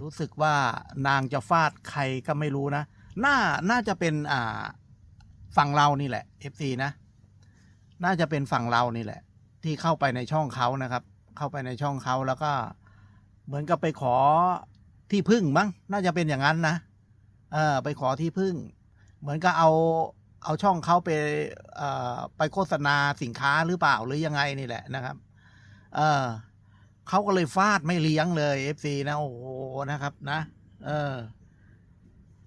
รู้สึกว่านางจะฟาดใครก็ไม่รู้นะ น่า น่าจะเป็นอ่าฝั่งเรานี่แหละ FC นะ น่าจะเป็นฝั่งเรานี่แหละ ที่เข้าไปในช่องเขานะครับ เข้าไปในช่องเขาแล้วก็เหมือนกับไปขอที่พึ่งมั้ง น่าจะเป็นอย่างนั้นนะ เออไปขอที่พึ่ง เหมือนกับเอา เอาช่องเขาไป เอ่อ ไปโฆษณาสินค้าหรือเปล่าหรือยังไงนี่แหละนะครับ เออเขาก็เลยฟาดไม่เลี้ยงเลยเอฟซีนะ โอ้โห นะครับนะ เออ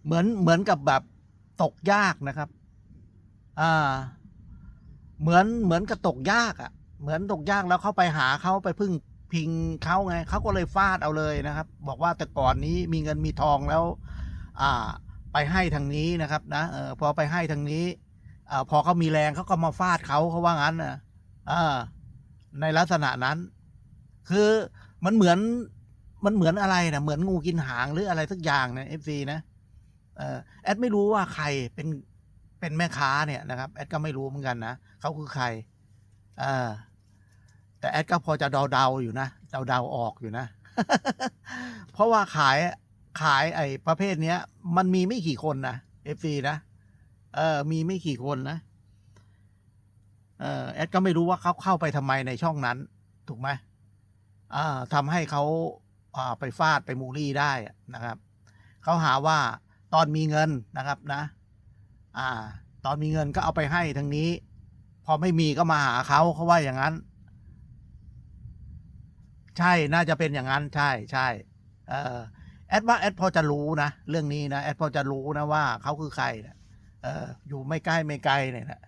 เหมือนเหมือนกับแบบตกยากนะครับ อ่า เหมือนเหมือนกับตกยากอะ่ะ เหมือนตกยากแล้วเข้าไปหาเขาไปพึ่งพิงเขาไงเขาก็เลยฟาดเอาเลยนะครับ บอกว่าแต่ก่อนนี้มีเงินมีทองแล้ว อ่า ไปให้ทางนี้นะครับ นะเออพอไปให้ทางนี้อ่าพอเขามีแรงเขาก็มาฟาดเขาเขาว่างั้นนะอ่าในลักษณะนั้น คือมันเหมือน มันเหมือนอะไรนะเหมือนงูกินหางหรืออะไรสักอย่างนะเอฟซีนะเออแอดไม่รู้ว่าใครเป็นเป็นแม่ค้าเนี่ยนะครับแอดก็ไม่รู้เหมือนกันนะเขาคือใครเออแต่แอดก็พอจะเดาๆอยู่นะเดาๆออกอยู่นะ เพราะว่าขายขายไอ้ประเภทเนี้ย มันมีไม่กี่คนนะเอฟซีนะเออมีไม่กี่คนนะเออแอดก็ไม่รู้ว่าเขาเข้าไปทำไมในช่องนั้น ถูกไหมอ่าทำให้เขา ไปฟาดไปมูลี่ได้นะครับเขาหาว่าตอนมีเงินนะครับนะ อ่า ตอนมีเงินก็เอาไปให้ทางนี้ พอไม่มีก็มาหาเขาเขาว่าอย่างนั้น ใช่น่าจะเป็นอย่างนั้นใช่ใช่เออแอดว่าแอดพอจะรู้นะเรื่องนี้นะแอดพอจะรู้นะว่าเขาคือใครนะเอออยู่ไม่ใกล้ไม่ไกลเนี่ยนะ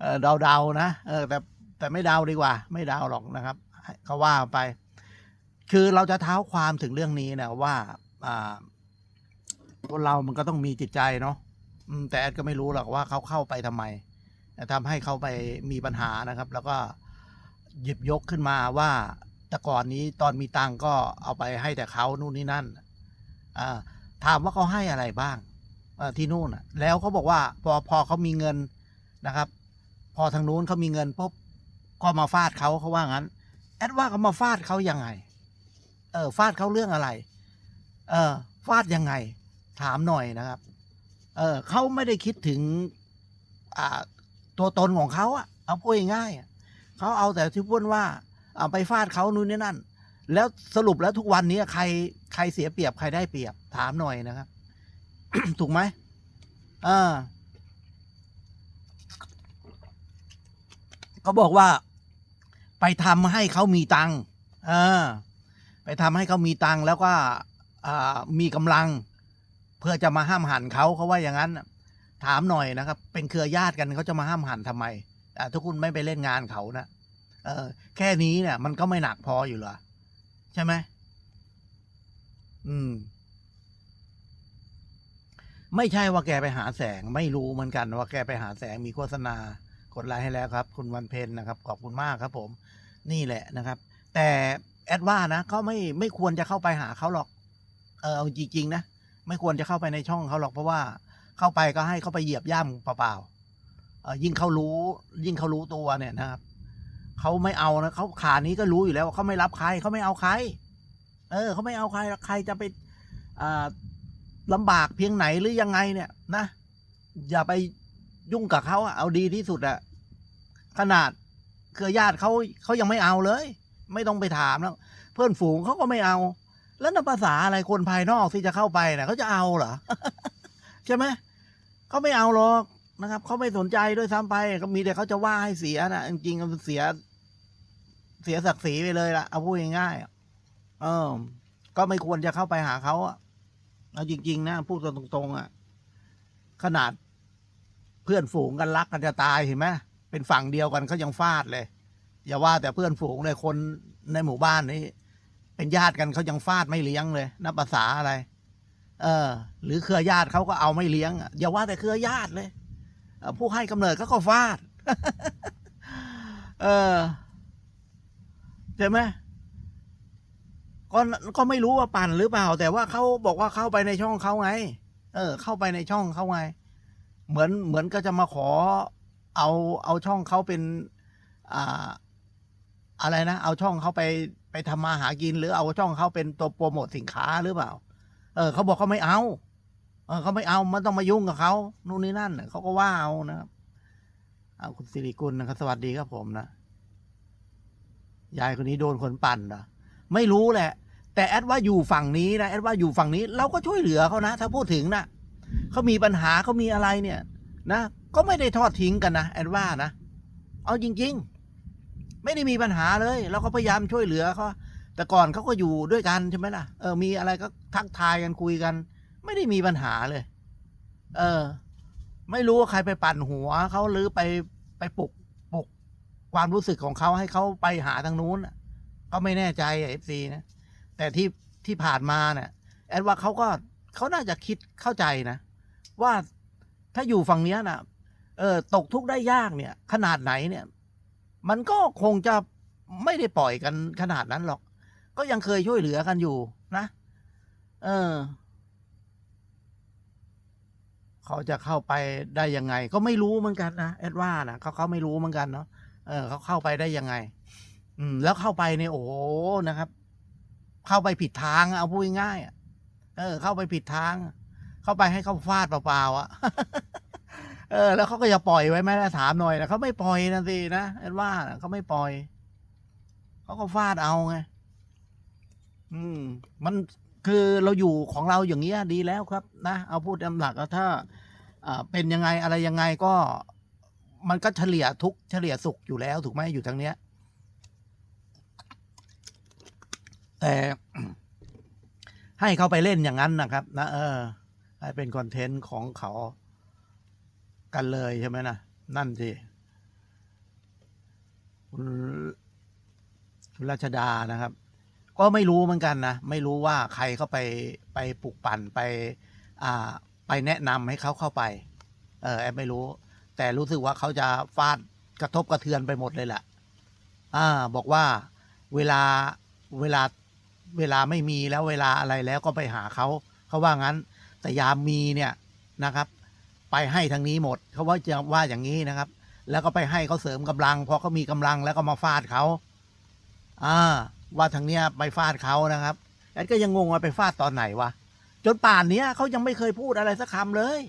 เออเดาๆนะเออแต่แต่ไม่เดาดีกว่า ไม่เดาหรอกนะครับเขาว่าไป คือเราจะเท้าความถึงเรื่องนี้นะว่าอ่าคนเรามันก็ต้องมีจิตใจเนาะอืมแต่แอดก็ไม่รู้หรอกว่าเขาเข้าไปทำไมแต่ทำให้เขาไปมีปัญหานะครับ แล้วก็หยิบยกขึ้นมาว่าแต่ก่อนนี้ตอนมีตังค์ก็เอาไปให้แต่เขานู่นนี่นั่นอ่าถามว่าเขาให้อะไรบ้างเอ่อที่นู่นอะ แล้วเขาบอกว่าพอพอเขามีเงินนะครับ พอทางนู้นเขามีเงินปุ๊บก็มาฟาดเขาเขาว่างั้น แอดว่าเขามาฟาดเขายังไง เออฟาดเขาเรื่องอะไร เออฟาดยังไง ถามหน่อยนะครับ เออเขาไม่ได้คิดถึง อ่า ตัวตนของเขาอะเอาพูดง่ายๆเขาเอาแต่ที่พูดว่าเอาไปฟาดเขานู่นนี่นั่น แล้วสรุปแล้วทุกวันนี้ใครใครเสียเปรียบใครได้เปรียบ ถามหน่อยนะครับ ถูกไหมเออเขาบอกว่า ไปทำให้เขามีตังค์เออ ไปทำให้เขามีตังค์แล้วก็มีกำลัง เพื่อจะมาห้ามหันเขาเขาว่าอย่างนั้น ถามหน่อยนะครับ เป็นเครือญาติกันเขาจะมาห้ามหันทำไมอ่ถ้าคุณไม่ไปเล่นงานเขานะเออแค่นี้เนี่ย มันก็ไม่หนักพออยู่เหรอใช่ไหมอืม ไม่ใช่ว่าแกไปหาแสง ไม่รู้เหมือนกัน ว่าแกไปหาแสงมีโฆษณากดไลค์ให้แล้วครับ คุณวันเพ็ญนะครับ ขอบคุณมากครับ ผม นี่แหละนะครับ แต่ แอดว่านะเขาไม่ไม่ควรจะเข้าไปหาเขาหรอก เออเอาจริงๆนะไม่ควรจะเข้าไปในช่องเขาหรอกเพราะว่าเข้าไปก็ให้เขาไปเหยียบย่ำเปล่าๆเออยิ่งเขารู้ ยิ่งเขารู้ตัวเนี่ยนะครับเขาไม่เอานะเขาขานี้ก็รู้อยู่แล้วว่าเขาไม่รับใครเขาไม่เอาใคร เออเขาไม่เอาใครใครจะไปอ่าลำบากเพียงไหนหรือยังไงเนี่ยนะ อย่าไปยุ่งกับเขาเอาดีที่สุดอะขนาดเครือญาติเขาเขายังไม่เอาเลย ไม่ต้องไปถามแล้ว เพื่อนฝูงเขาก็ไม่เอา แล้วนับภาษาอะไรคนภายนอกที่จะเข้าไปเนี่ยเขาจะเอาเหรอใช่ไหมเขาไม่เอาหรอกนะครับเขาไม่สนใจด้วยซ้ำไปก็มีแต่เขาจะว่าให้เสียนะจริงๆมันเสีย เสียศักดิ์ศรีไปเลยละเอาพูดง่ายๆเออ ก็ไม่ควรจะเข้าไปหาเขาอะเอาจริง ๆ นะพูดตรงๆอะขนาดเพื่อนฝูงกันรักกันจะตายเห็นไหมเป็นฝั่งเดียวกันเขายังฟาดเลย อย่าว่าแต่เพื่อนฝูงเลยคนในหมู่บ้านนี้ เป็นญาติกันเขายังฟาดไม่เลี้ยงเลยนับภาษาอะไร เออ หรือเครือญาติเขาก็เอาไม่เลี้ยงอย่าว่าแต่เครือญาติเลยเผู้ให้กำเนิดเขาก็ฟาด เออใช่ไหมก็ก็ไม่รู้ว่าปั่นหรือเปล่า แต่ว่าเขาบอกว่าเข้าไปในช่องเขาไง เออ เข้าไปในช่องเขาไง เหมือนเหมือนก็จะมาขอ เอาเอาช่องเขาเป็น อ่า อะไรนะ เอาช่องเขาไปไปไปทำมาหากิน หรือเอาช่องเขาเป็นตัวโปรโมทสินค้าหรือเปล่า เออเขาบอกเขาไม่เอา เออเขาไม่เอามันต้องมายุ่งกับเขานู่นนี่นั่นเขาก็ว่าเอานะครับเอาคุณสิริกุลนะครับ สวัสดีครับผมนะยายคนนี้โดนคนปั่นเหรอไม่รู้แหละ แต่แอดว่าอยู่ฝั่งนี้นะแอดว่าอยู่ฝั่งนี้ เราก็ช่วยเหลือเขานะ ถ้าพูดถึงนะเขามีปัญหาเขามีอะไรเนี่ย นะก็ไม่ได้ทอดทิ้งกันนะแอดว่านะ เอาจริง ๆ ไม่ได้มีปัญหาเลย เราก็พยายามช่วยเหลือเขาแต่ก่อนเขาก็อยู่ด้วยกันใช่ไหมล่ะเออมีอะไรก็ทักทายกันคุยกัน ไม่ได้มีปัญหาเลย เออ ไม่รู้ว่าใครไปปั่นหัวเขาหรือไปไปปลุกปลุกความรู้สึกของเขาให้เขาไปหาทางนู้นก็ไม่แน่ใจเอฟซีนะแต่ที่ที่ผ่านมาเนี่ยแอดว่าเขาก็เขาน่าจะคิดเข้าใจนะ ว่าถ้าอยู่ฝั่งเนี้ยนะเออตกทุกข์ได้ยากเนี่ย ขนาดไหนเนี่ย มันก็คงจะไม่ได้ปล่อยกันขนาดนั้นหรอก ก็ยังเคยช่วยเหลือกันอยู่นะ เออ เขาจะเข้าไปได้ยังไง ก็ไม่รู้เหมือนกันนะแอดว่านะเขาเขาไม่รู้เหมือนกันเนาะเออเขาเข้าไปได้ยังไง อืม แล้วเข้าไปเนี่ยโอ้นะครับ เข้าไปผิดทางเอาพูดง่ายๆอะเออ เข้าไปผิดทาง เข้าไปให้เขาฟาดเปล่าๆอะ เออ แล้วเขาก็จะปล่อยไว้ไหมล่ะถามหน่อยนะเขาไม่ปล่อยนะสินะแอดว่านะเขาไม่ปล่อยเขาก็ฟาดเอาไงอืม มันคือเราอยู่ของเราอย่างเงี้ยดีแล้วครับ นะเอาพูดตามหลักถ้าอ่าเป็นยังไงอะไรยังไงก็ มันก็เฉลี่ยทุกเฉลี่ยสุขอยู่แล้วถูกไหมอยู่ทางเนี้ย แต่ให้เขาไปเล่นอย่างนั้นนะครับ นะเออให้เป็นคอนเทนต์ของเขา กันเลยใช่ไหมนะนั่นสิคุณรัชดานะครับ ก็ไม่รู้เหมือนกันนะ ไม่รู้ว่าใครเข้าไปไปปลุกปั่นไป อ่า ไปแนะนำให้เขาเข้าไป เออแอบไม่รู้ แต่รู้สึกว่าเขาจะฟาดกระทบกระเทือนไปหมดเลยแหละอ่า บอกว่าเวลาเวลาเวลาไม่มีแล้วเวลาอะไรแล้วก็ไปหาเขาเขาว่างั้น แต่ยามมีเนี่ยนะครับ ไปให้ทางนี้หมดเขาว่าจะว่าอย่างนี้นะครับ แล้วก็ไปให้เขาเสริมกำลังพอเขามีกำลังแล้วก็มาฟาดเขาอ่าว่าทางเนี้ยไปฟาดเขานะครับแอดก็ยังงงว่าไปฟาดตอนไหนวะจนป่านเนี้ยเขายังไม่เคยพูดอะไรสักคำเลย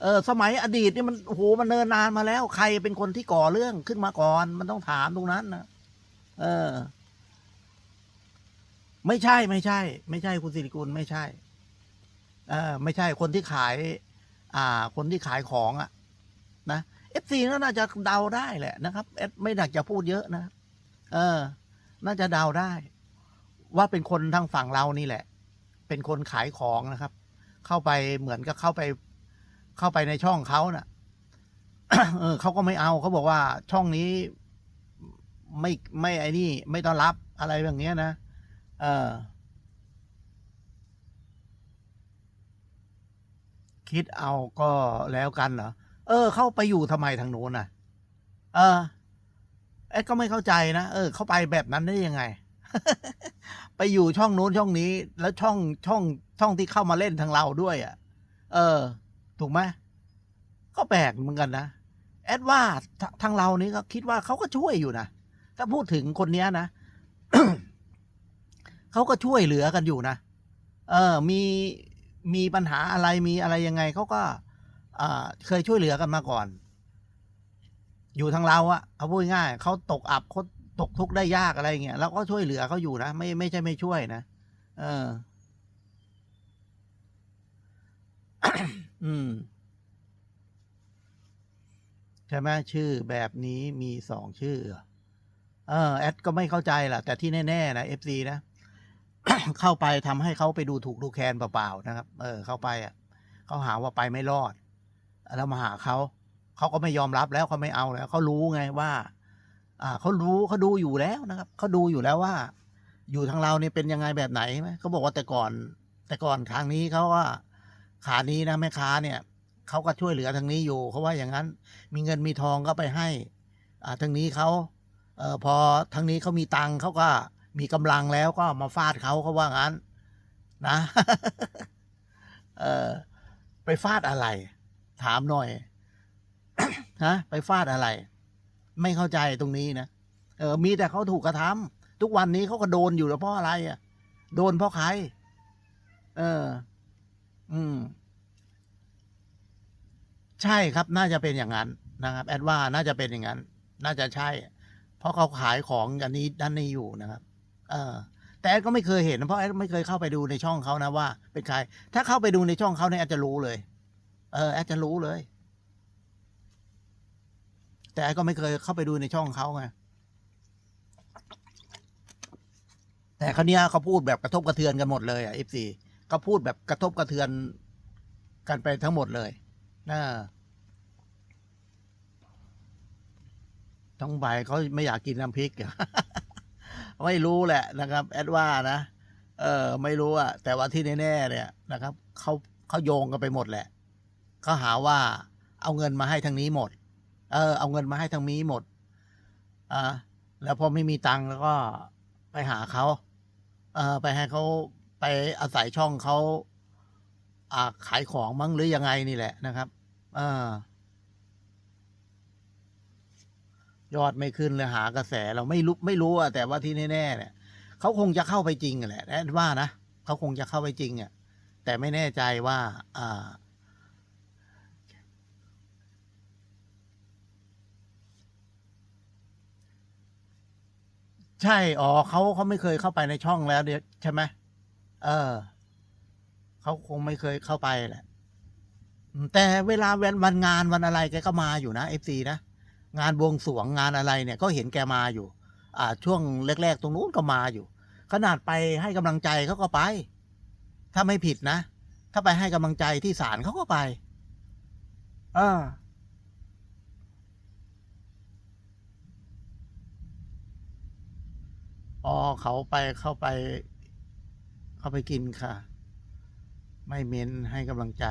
เออ สมัยอดีตนี่มันโอ้โหมันเนินนานมาแล้ว ใครเป็นคนที่ก่อเรื่องขึ้นมาก่อน มันต้องถามตรงนั้นนะเออ ไม่ใช่ไม่ใช่ ไม่ใช่คุณสิริกุลไม่ใช่ เออ ไม่ใช่คนที่ขาย อ่า คนที่ขายของอะนะเอฟซีน่าจะเดาได้แหละนะครับเอไม่อยากจะพูดเยอะนะ เออ น่าจะเดาได้ ว่าเป็นคนทางฝั่งเรานี่แหละ เป็นคนขายของนะครับ เข้าไปเหมือนกับเข้าไป เข้าไปในช่องเขาน่ะเออเขาก็ไม่เอาเขาบอกว่าช่องนี้ ไม่ไม่ไอ้นี่ ไม่ต้อนรับอะไรแบบเนี้ยนะ เออ คิดเอาก็แล้วกันเหรอ เออ เข้าไปอยู่ทำไมทางโน้นน่ะ เออไอ้ก็ไม่เข้าใจนะ เออ เข้าไปแบบนั้นได้ยังไง ไปอยู่ช่องโน้นช่องนี้ แล้วช่องช่องช่องที่เข้ามาเล่นทางเราด้วยอะ เออ ถูกไหมก็แปลกเหมือนกันนะ แอดว่าททางเรานี้ก็คิดว่าเขาก็ช่วยอยู่นะ ถ้าพูดถึงคนเนี้ยนะเขาก็ช่วยเหลือกันอยู่นะ เออ มี มีปัญหาอะไรมีอะไรยังไงเขาก็เคยช่วยเหลือกันมาก่อน อยู่ทางเราอะเอาพูดง่ายเขาตกอับเขาตกทุกข์ได้ยากอะไรเงี้ยเราก็ช่วยเหลือเขาอยู่นะไม่ไม่ใช่ไม่ช่วยนะเออ อืมใช่ไหมชื่อแบบนี้มีสองชื่อ เอเออแอดก็ไม่เข้าใจล่ะ แต่ที่แน่ ๆ นะเอฟซีนะ เข้าไปทำให้เขาไปดูถูกดูแคลนเปล่าๆนะครับ เออ เข้าไปอะเขาหาว่าไปไม่รอด แล้วมาหาเขาเขาก็ไม่ยอมรับแล้วเขาไม่เอาแล้วเขารู้ไงว่า อ่าเขารู้เขาดูอยู่แล้วนะครับเขาดูอยู่แล้วว่า อยู่ทางเราเนี่ยเป็นยังไงแบบไหนไหมเขาบอกว่าแต่ก่อน แต่ก่อนทางนี้เขาว่าขานี้นะแม่ค้าเนี่ยเขาก็ช่วยเหลือทางนี้อยู่เขาว่าอย่างนั้น มีเงินมีทองก็ไปให้ อ่าทางนี้เขาเออพอทางนี้เขามีตังค์เขาก็ มีกำลังแล้วก็มาฟาดเขาเขาว่างั้น นะเออไปฟาดอะไร ถามหน่อยฮะไปฟาดอะไร ไม่เข้าใจตรงนี้นะเออ มีแต่เขาถูกกระทำทุกวันนี้เขาก็โดนอยู่แล้วเพราะอะไรอะ โดนเพราะใคร เออ อืม ใช่ครับ น่าจะเป็นอย่างนั้นนะครับ แอดว่าน่าจะเป็นอย่างนั้น น่าจะใช่ เพราะเขาขายของอันนี้ด้านนี้อยู่นะครับ เออแต่แอดก็ไม่เคยเห็น เพราะแอดไม่เคยเข้าไปดูในช่องเขานะว่า เป็นใคร ถ้าเข้าไปดูในช่องเขาเนี่ยแอดจะรู้เลย เออแอดจะรู้เลย แต่แอดก็ไม่เคยเข้าไปดูในช่องเขาไงแต่คราวเนี้ยเขาพูดแบบกระทบกระเทือนกันหมดเลยอะเอฟซีเขาพูดแบบกระทบกระเทือนกันไปทั้งหมดเลยนะต้องใบเขาไม่อยากกินน้ำพริกอะ ไม่รู้แหละนะครับแอดว่านะเออไม่รู้อะแต่ว่าที่แน่ๆเนี่ยนะครับเขาเขาโยงกันไปหมดแหละเขาหาว่าเอาเงินมาให้ทางนี้หมด เออ เอาเงินมาให้ทางนี้หมดอ่าแล้วพอไม่มีตังค์แล้วก็ไปหาเขาเออไปให้เขาไปอาศัยช่องเขาอ่าขายของมั้งหรือยังไงนี่แหละนะครับ เออ ยอดไม่ขึ้นเลยหากระแสเราไม่รู้ไม่รู้อะแต่ว่าที่แน่ๆเนี่ยเขาคงจะเข้าไปจริงแหละแอดว่านะเขาคงจะเข้าไปจริงอะแต่ไม่แน่ใจว่าอ่าใช่ อ๋อเขาเขาไม่เคยเข้าไปในช่องแล้วเดียใช่ไหม เออ เขาคงไม่เคยเข้าไปแหละ แต่เวลาวันวันงานวันอะไรแกก็มาอยู่นะเอฟซีนะ งานบวงสรวงงานอะไรเนี่ยก็เห็นแกมาอยู่ อ่าช่วงแรก ๆ ตรงนู้นก็มาอยู่ ขนาดไปให้กำลังใจเขาก็ไป ถ้าไม่ผิดนะ ถ้าไปให้กำลังใจที่ศาลเขาก็ไปเอออ๋อเขาไปเข้าไป เข้าไปกินค่ะ ไม่เม้นให้กำลังใจ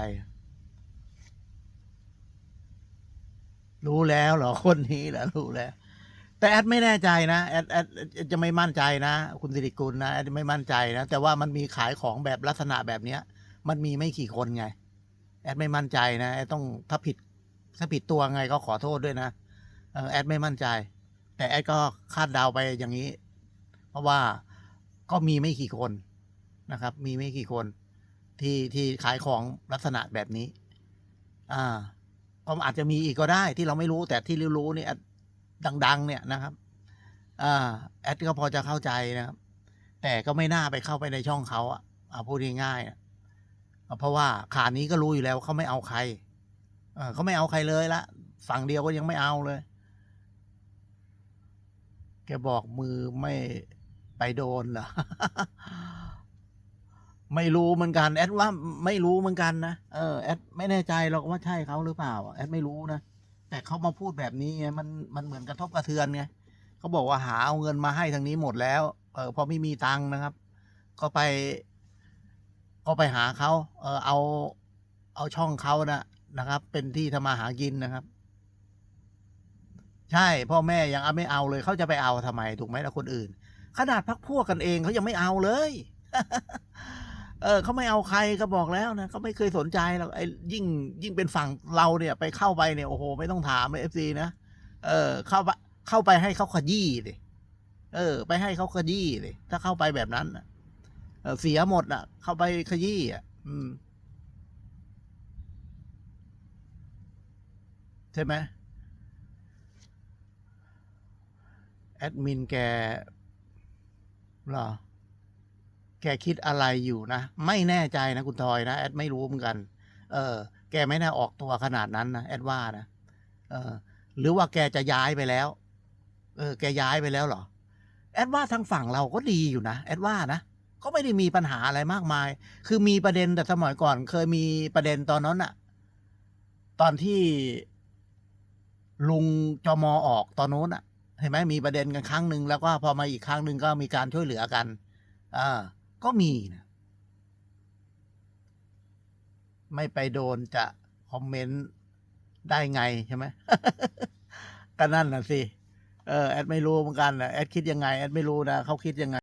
รู้แล้วเหรอคนนี้เหรอรู้แล้ว แต่แอดไม่แน่ใจนะแอดแอดจะไม่มั่นใจนะ คุณสิริกุลนะแอดไม่มั่นใจนะ แต่ว่ามันมีขายของแบบลักษณะแบบเนี้ย มันมีไม่กี่คนไง แอดไม่มั่นใจนะแอดต้องถ้าผิดถ้าผิดตัวไงก็ขอโทษด้วยนะแอดไม่มั่นใจ แต่แอดก็คาดเดาไปอย่างนี้ เพราะว่าก็มีไม่กี่คนนะครับ มีไม่กี่คนที่ที่ขายของลักษณะแบบนี้ อ่า อาจจะมีอีกก็ได้ที่เราไม่รู้แต่ที่รู้ๆเนี่ยดัง ๆ เนี่ยนะครับอแอดก็พอจะเข้าใจนะครับ แต่ก็ไม่น่าไปเข้าไปในช่องเขาอะอ่าพูดง่ายๆเพราะว่าขานี้ก็รู้อยู่แล้วเขาไม่เอาใครเขาไม่เอาใครเลยละฝั่งเดียวก็ยังไม่เอาเลย แกบอกมือไม่ไปโดนเหรอ ไม่รู้เหมือนกัน แอดว่าไม่รู้เหมือนกันนะเออแอดไม่แน่ใจหรอกว่าใช่เขาหรือเปล่า แอดไม่รู้นะแต่เขามาพูดแบบนี้ไงมันมันเหมือนกระทบกระเทือนไงเขาบอกว่าหาเอาเงินมาให้ทางนี้หมดแล้ว เออพอไม่มีตังค์นะครับ ก็ไป ก็ไปหาเขาเออเอาเอาช่องเขานะนะครับ เป็นที่ทำมาหากินนะครับ ใช่ พ่อแม่ยังเอาไม่เอาเลยเขาจะไปเอาทำไมถูกไหมล่ะคนอื่น ขนาดพักพวกกันเองเขายังไม่เอาเลย เออเขาไม่เอาใครก็บอกแล้วนะเขาไม่เคยสนใจหรอกไอ้ยิ่งยิ่งเป็นฝั่งเราเนี่ย ไปเข้าไปเนี่ยโอ้โหไม่ต้องถามเลยเอฟซีนะเออ เข้าไปเข้าไปให้เขาขยี้เลยเออ ไปให้เขาขยี้เลยถ้าเข้าไปแบบนั้นเออเสียหมดอะ เข้าไปขยี้อะ อืม ใช่ไหมแอดมินแกเหรอ แกคิดอะไรอยู่นะ ไม่แน่ใจนะคุณทอยนะแอดไม่รู้เหมือนกัน เออ แกไม่น่าออกตัวขนาดนั้นนะแอดว่านะเออ หรือว่าแกจะย้ายไปแล้ว เออ แกย้ายไปแล้วเหรอ แอดว่าทางฝั่งเราก็ดีอยู่นะแอดว่านะก็ไม่ได้มีปัญหาอะไรมากมาย คือมีประเด็นแต่สมัยก่อน เคยมีประเด็นตอนนั้นอะตอนที่ลุงจมอออกตอนโน้นอะเห็นไหมมีประเด็นกันครั้งหนึ่งแล้วก็พอมาอีกครั้งหนึ่งก็มีการช่วยเหลือกันอ่า ก็มีนะไม่ไปโดนจะคอมเมนต์ได้ไงใช่ไหมก็นั่นน่ะสิ เออแอดไม่รู้เหมือนกันนะแอดคิดยังไง แอดไม่รู้นะเขาคิดยังไง